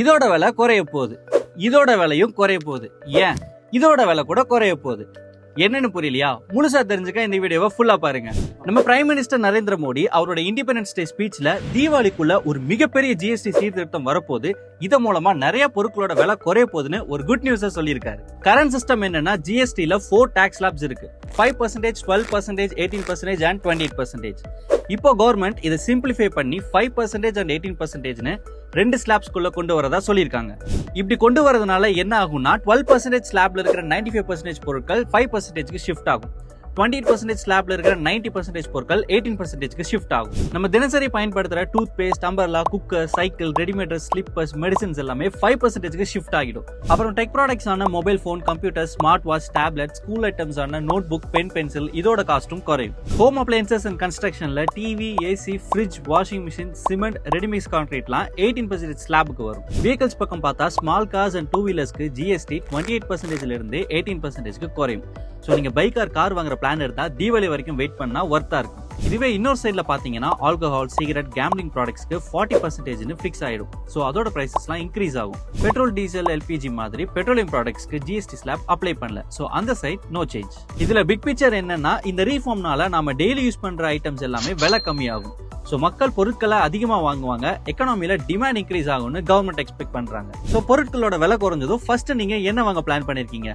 இதோட விலை குறைய போகுது. இதோட விலையும் குறைய போகுது. ஏன்? இதோட விலை கூட குறைய போகுது. என்னன்னு புரியலையா? முழுசா தெரிஞ்சுக்க இந்த வீடியோவை ஃபுல்லா பாருங்க. நம்ம பிரைம் மினிஸ்டர் நரேந்திர மோடி அவரோட இண்டிபெண்டன்ஸ் டே ஸ்பீச்ல தீபாவளிக்குள்ள ஒரு மிகப்பெரிய ஜிஎஸ்டி சீர்திருத்தம் வரப்போது இது மூலமா நிறைய பொருட்களோட விலை குறைய போகுதுன்னு ஒரு குட் நியூஸா சொல்லியிருக்காரு. கரண்ட் சிஸ்டம் என்னன்னா ஜிஎஸ்டில ஃபோர் டாக்ஸ் லாப்ஸ் இருக்கு. Five percentage twelve percentage eighteen percentage and twenty eight percentage இப்போ கவர்மெண்ட் இதை சிம்பிளிஃபை பண்ணி ஃபைவ் பர்சன்டேஜ் அண்ட் எயிட்டீன் பர்சன்டேஜ்னு ரெண்டு ஸ்லாப்ஸ்குள்ள கொண்டு வரதா சொல்லியிருக்காங்க. இப்படி கொண்டு வரதுனால என்ன ஆகும்னா டுவெல் பர்சன்டேஜ் ஸ்லாப்ல இருக்கிற நைன்டி ஃபைவ் பர்சன்டேஜ் பொருட்கள் ஃபைவ் பர்சன்டேஜ்க்கு ஷிஃப்ட் ஆகும். டுவெண்ட்டி பர்சன்டேஜ் ஸ்லாப்ல இருக்கிற நைன்டி பர்சன்டேஜ் பொருட்கள் எயிட்டீன் பர்சன்டேஜ்க்கு ஷிஃப்ட் ஆகும். நம்ம தினசரி பயன்படுத்துற toothpaste umbrella cooker cycle readymade slippers medicines எல்லாமே ஃபைவ் பர்சன்டேஜ்க்கு ஷிஃப்ட் ஆகிடும். அப்புறம் டெக் ப்ராடக்ட்ஸ் ஆன mobile phone computer smart watch tablet school items ஆன நோட் புக் பென் பென்சில் இதோட காஸ்ட்டும் குறையும். Home appliances and கன்ஸ்ட்ரக்ஷன்ல TV AC fridge washing machine cement ready mix கான்கிரீட்லாம் eighteen percentage ஸ்லாபுக்கு வரும். வெஹிக்கல்ஸ் பக்கம் பார்த்தா ஸ்மால் கார்ஸ் அண்ட் டூ வீலர்ஸ்க்கு ஜிஎஸ்டி டுவெண்ட்டி எயிட் பர்சன்டேஜ்ல இருந்து எயிட்டீன் பர்சன்டேஜ்க்கு குறையும். ஸோ நீங்க பைக் ஆர் கார் வாங்குற பிளான் இருந்தா தீபாவளி வரைக்கும் வெயிட் பண்ணா ஒர்த்தா இருக்கும். இதுவே இன்னொரு சைடில் பாத்தீங்கன்னா ஆல்கஹால் சிகரெட் கேம்லிங் ப்ராடக்ட்ஸ்க்கு ஃபார்ட்டி பர்சன்டேஜ்னு ஃபிக்ஸ் ஆயிடும். ஸோ அதோட ப்ரைஸஸ்லாம் இன்க்ரீஸ் ஆகும். பெட்ரோல் டீசல் எல்பிஜி மாதிரி பெட்ரோலியம் ப்ராடக்ட்ஸ்க்கு ஜிஎஸ்டி ஸ்லாப் அப்ளை பண்ணல. ஸோ அந்த சைட் நோ சேஞ்ச் இதுல பிக் பிக்சர் என்னன்னா இந்த ரீஃபார்ம்னால நாம டெய்லி யூஸ் பண்ற ஐட்டம்ஸ் எல்லாமே விலை கம்மியாகும். ஸோ மக்கள் பொருட்களை அதிகமா வாங்குவாங்க. எக்கனாமில டிமாண்ட் இன்க்ரீஸ் ஆகும்னு கவர்மெண்ட் எக்ஸ்பெக்ட் பண்றாங்க. ஸோ பொருட்களோட விலை குறைஞ்சதும் ஃபர்ஸ்ட் நீங்க என்ன வாங்க பிளான் பண்ணிருக்கீங்க?